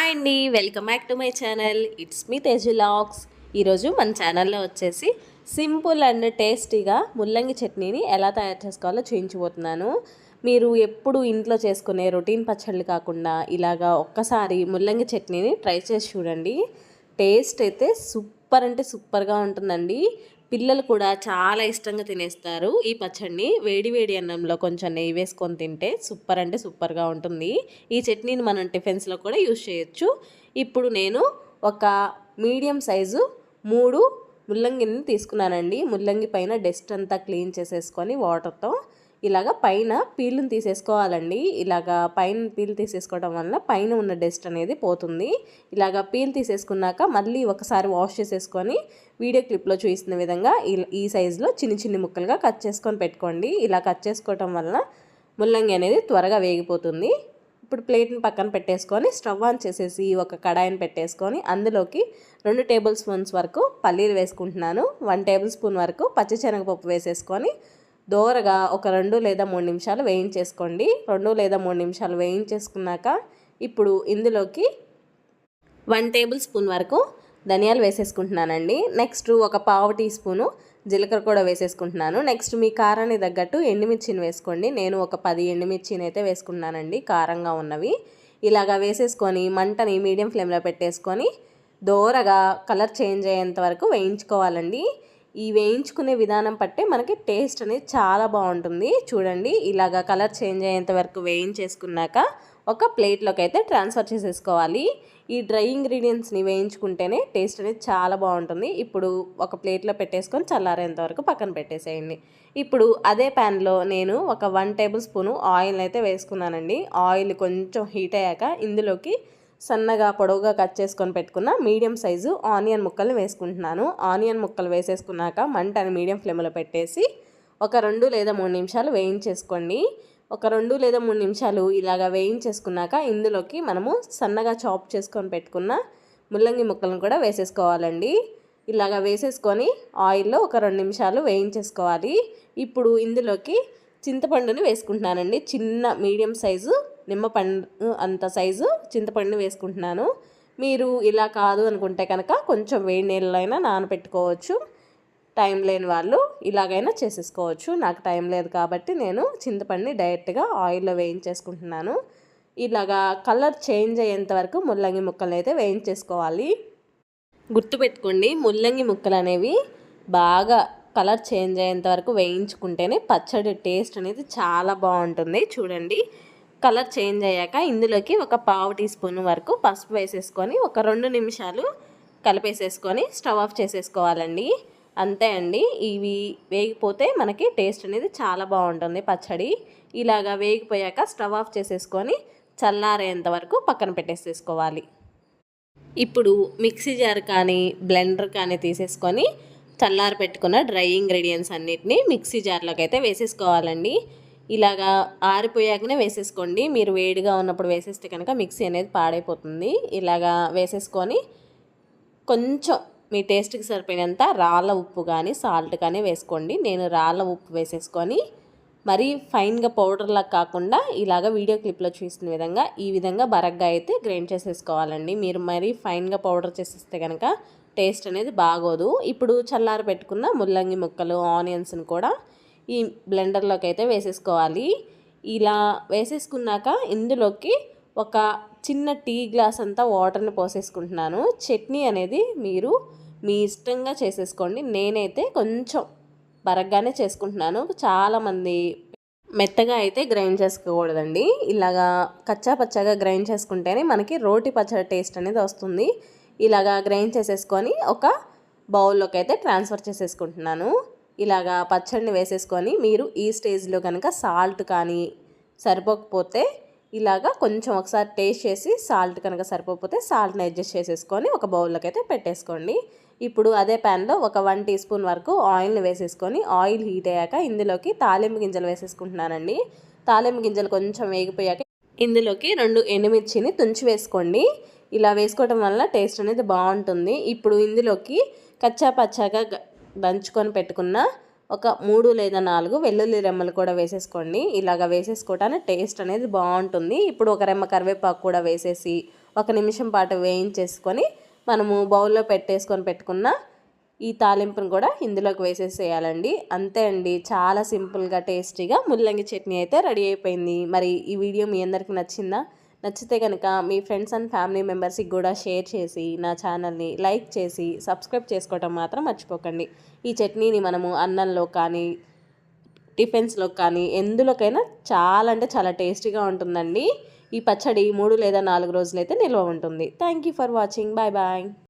Hi అండి welcome back to my channel. It's me Tejulogs ఈరోజు మన ఛానల్లో వచ్చేసి సింపుల్ అండ్ టేస్టీగా ముల్లంగి చట్నీని ఎలా తయారు చేసుకోవాలో చూపించబోతున్నాను మీరు ఎప్పుడు ఇంట్లో చేసుకునే రొటీన్ పచ్చళ్ళు కాకుండా ఇలాగా ఒక్కసారి ముల్లంగి చట్నీని ట్రై చేసి చూడండి. టేస్ట్ అయితే సూపర్ అంటే సూపర్గా ఉంటుందండి. పిల్లలు కూడా చాలా ఇష్టంగా తినేస్తారు ఈ పచ్చడిని. వేడి వేడి అన్నంలో కొంచెం నెయ్యి వేసుకొని తింటే సూపర్ అంటే సూపర్గా ఉంటుంది. ఈ చట్నీని మనం టిఫిన్స్లో కూడా యూజ్ చేయొచ్చు. ఇప్పుడు నేను ఒక మీడియం సైజు మూడు ముల్లంగిని తీసుకున్నానండి. ముల్లంగి పైన డస్ట్ అంతా క్లీన్ చేసేసుకొని వాటర్తో ఇలాగ పైన పీలుని తీసేసుకోవాలండి. ఇలాగ పైన పీలు తీసేసుకోవడం వల్ల పైన ఉన్న డస్ట్ అనేది పోతుంది. ఇలాగ పీలు తీసేసుకున్నాక మళ్ళీ ఒకసారి వాష్ చేసేసుకొని వీడియో క్లిప్లో చూపిస్తున్న విధంగా ఈ సైజులో చిన్న చిన్న ముక్కలుగా కట్ చేసుకొని పెట్టుకోండి. ఇలా కట్ చేసుకోవటం వల్ల ముల్లంగి అనేది త్వరగా వేగిపోతుంది. ఇప్పుడు ప్లేట్ని పక్కన పెట్టేసుకొని స్టవ్ ఆన్ చేసేసి ఒక కడాయిని పెట్టేసుకొని అందులోకి రెండు టేబుల్ స్పూన్స్ వరకు పల్లీలు వేసుకుంటున్నాను. వన్ టేబుల్ స్పూన్ వరకు పచ్చిశనగపప్పు వేసేసుకొని దోరగా ఒక రెండు లేదా మూడు నిమిషాలు వేయించేసుకోండి. రెండు లేదా మూడు నిమిషాలు వేయించేసుకున్నాక ఇప్పుడు ఇందులోకి వన్ టేబుల్ స్పూన్ వరకు ధనియాలు వేసేసుకుంటున్నానండి. నెక్స్ట్ ఒక పావు టీ స్పూను జీలకర్ర కూడా వేసేసుకుంటున్నాను. నెక్స్ట్ మీ కారాన్ని తగ్గట్టు ఎండుమిర్చిని వేసుకోండి. నేను ఒక పది ఎండుమిర్చిని అయితే వేసుకున్నానండి కారంగా ఉన్నవి. ఇలాగా వేసేసుకొని మంటని మీడియం ఫ్లేమ్లో పెట్టేసుకొని దోరగా కలర్ చేంజ్ అయ్యేంత వరకు వేయించుకోవాలండి. ఈ వేయించుకునే విధానం పట్టే మనకి టేస్ట్ అనేది చాలా బాగుంటుంది. చూడండి ఇలాగా కలర్ చేంజ్ అయ్యేంత వరకు వేయించేసుకున్నాక ఒక ప్లేట్లోకి అయితే ట్రాన్స్ఫర్ చేసేసుకోవాలి. ఈ డ్రై ఇంగ్రీడియంట్స్ని వేయించుకుంటేనే టేస్ట్ అనేది చాలా బాగుంటుంది. ఇప్పుడు ఒక ప్లేట్లో పెట్టేసుకొని చల్లారేంత వరకు పక్కన పెట్టేసేయండి. ఇప్పుడు అదే ప్యాన్లో నేను ఒక వన్ టేబుల్ స్పూను ఆయిల్ అయితే వేసుకున్నానండి. ఆయిల్ కొంచెం హీట్ అయ్యాక ఇందులోకి సన్నగా పొడవుగా కట్ చేసుకొని పెట్టుకున్న మీడియం సైజు ఆనియన్ ముక్కలు వేసుకుంటున్నాను. ఆనియన్ ముక్కలు వేసేసుకున్నాక మంటని మీడియం ఫ్లేమ్లో పెట్టేసి ఒక రెండు లేదా మూడు నిమిషాలు వేయించేసుకోండి. ఒక రెండు లేదా మూడు నిమిషాలు ఇలాగా వేయించేసుకున్నాక ఇందులోకి మనము సన్నగా చాప్ చేసుకొని పెట్టుకున్న ముల్లంగి ముక్కలను కూడా వేసేసుకోవాలండి. ఇలాగా వేసేసుకొని ఆయిల్లో ఒక రెండు నిమిషాలు వేయించేసుకోవాలి. ఇప్పుడు ఇందులోకి చింతపండుని వేసుకుంటున్నానండి. చిన్న మీడియం సైజు నిమ్మపండు అంత సైజు చింతపండు వేసుకుంటున్నాను. మీరు ఇలా కాదు అనుకుంటే కనుక కొంచెం వేడి నీళ్ళైనా నానబెట్టుకోవచ్చు టైం లేని వాళ్ళు ఇలాగైనా చేసేసుకోవచ్చు. నాకు టైం లేదు కాబట్టి నేను చింతపండుని డైరెక్ట్గా ఆయిల్లో వేయించేసుకుంటున్నాను. ఇలాగా కలర్ చేంజ్ అయ్యేంత వరకు ముల్లంగి ముక్కలు అయితే వేయించేసుకోవాలి. గుర్తుపెట్టుకోండి ముల్లంగి ముక్కలు అనేవి బాగా కలర్ చేంజ్ అయ్యేంత వరకు వేయించుకుంటేనే పచ్చడి టేస్ట్ అనేది చాలా బాగుంటుంది. చూడండి. కలర్ చేంజ్ అయ్యాక ఇందులోకి ఒక పావు టీ స్పూన్ వరకు పసుపు వేసేసుకొని ఒక రెండు నిమిషాలు కలిపేసేసుకొని స్టవ్ ఆఫ్ చేసేసుకోవాలండి. అంతే అండి. ఇవి వేగిపోతే మనకి టేస్ట్ అనేది చాలా బాగుంటుంది పచ్చడి. ఇలాగా వేగిపోయాక స్టవ్ ఆఫ్ చేసేసుకొని చల్లారేంత వరకు పక్కన పెట్టేసేసుకోవాలి. ఇప్పుడు మిక్సీ జార్ కానీ బ్లెండర్ కానీ తీసేసుకొని చల్లారి పెట్టుకున్న డ్రై ఇంగ్రీడియంట్స్ అన్నిటిని మిక్సీ జార్లోకి అయితే వేసేసుకోవాలండి. ఇలాగా ఆరిపోయాకనే వేసేసుకోండి. మీరు వేడిగా ఉన్నప్పుడు వేసేస్తే కనుక మిక్సీ అనేది పాడైపోతుంది. ఇలాగా వేసేసుకొని కొంచెం మీ టేస్ట్కి సరిపోయినంత రాళ్ళ ఉప్పు కానీ సాల్ట్ కానీ వేసుకోండి. నేను రాళ్ళ ఉప్పు వేసేసుకొని మరీ ఫైన్గా పౌడర్లా కాకుండా ఇలాగ వీడియో క్లిప్లో చూసిన విధంగా ఈ విధంగా బరగ్గా అయితే గ్రైండ్ చేసేసుకోవాలండి. మీరు మరీ ఫైన్గా పౌడర్ చేసేస్తే కనుక టేస్ట్ అనేది బాగోదు. ఇప్పుడు చల్లారి పెట్టుకున్న ముల్లంగి ముక్కలు ఆనియన్స్ని కూడా ఈ బ్లెండర్లోకి అయితే వేసేసుకోవాలి. ఇలా వేసేసుకున్నాక ఇందులోకి ఒక చిన్న టీ గ్లాస్ అంతా వాటర్ని పోసేసుకుంటున్నాను. చట్నీ అనేది మీరు మీ ఇష్టంగా చేసేసుకోండి. నేనైతే కొంచెం బరగ్గానే చేసుకుంటున్నాను. చాలామంది మెత్తగా అయితే గ్రైండ్ చేసుకోకూడదండి. ఇలాగా కచ్చా పచ్చగా గ్రైండ్ చేసుకుంటేనే మనకి రోటి పచ్చడి టేస్ట్ అనేది వస్తుంది. ఇలాగా గ్రైండ్ చేసేసుకొని ఒక బౌల్లోకి అయితే ట్రాన్స్ఫర్ చేసేసుకుంటున్నాను. ఇలాగా పచ్చడిని వేసేసుకొని మీరు ఈ స్టేజ్లో కనుక సాల్ట్ కానీ సరిపోకపోతే ఇలాగా కొంచెం ఒకసారి టేస్ట్ చేసి సాల్ట్ కనుక సరిపోకపోతే సాల్ట్ని అడ్జస్ట్ చేసేసుకొని ఒక బౌల్లోకి అయితే పెట్టేసుకోండి. ఇప్పుడు అదే ప్యాన్లో ఒక వన్ టీ స్పూన్ వరకు ఆయిల్ని వేసేసుకొని ఆయిల్ హీట్ అయ్యాక ఇందులోకి తాలింపు గింజలు వేసేసుకుంటున్నానండి. తాలింపు గింజలు కొంచెం వేగిపోయాక ఇందులోకి రెండు ఎండుమిర్చిని తుంచి వేసుకోండి. ఇలా వేసుకోవడం వల్ల టేస్ట్ అనేది బాగుంటుంది. ఇప్పుడు ఇందులోకి కచ్చా పచ్చాగా దంచుకొని పెట్టుకున్న ఒక మూడు లేదా నాలుగు వెల్లుల్లి రెమ్మలు కూడా వేసేసుకోండి. ఇలాగ వేసేసుకోవటానికి టేస్ట్ అనేది బాగుంటుంది. ఇప్పుడు ఒక రెమ్మ కరివేపాకు కూడా వేసేసి ఒక నిమిషం పాటు వేయించేసుకొని మనము బౌల్లో పెట్టేసుకొని పెట్టుకున్న ఈ తాలింపును కూడా ఇందులోకి వేసేసేయాలండి. అంతే అండి. చాలా సింపుల్గా టేస్టీగా ముల్లంగి చట్నీ అయితే రెడీ అయిపోయింది. మరి ఈ వీడియో మీ అందరికీ నచ్చిందా? నచ్చితే కనుక మీ ఫ్రెండ్స్ అండ్ ఫ్యామిలీ మెంబర్స్కి కూడా షేర్ చేసి నా ఛానల్ని లైక్ చేసి సబ్స్క్రైబ్ చేసుకోవటం మాత్రం మర్చిపోకండి. ఈ చట్నీని మనము అన్నంలో కానీ టిఫిన్స్లో కానీ ఎందులోకైనా చాలా అంటే చాలా టేస్టీగా ఉంటుందండి. ఈ పచ్చడి మూడు లేదా నాలుగు రోజులైతే నిల్వ ఉంటుంది. Thank you for watching. Bye bye.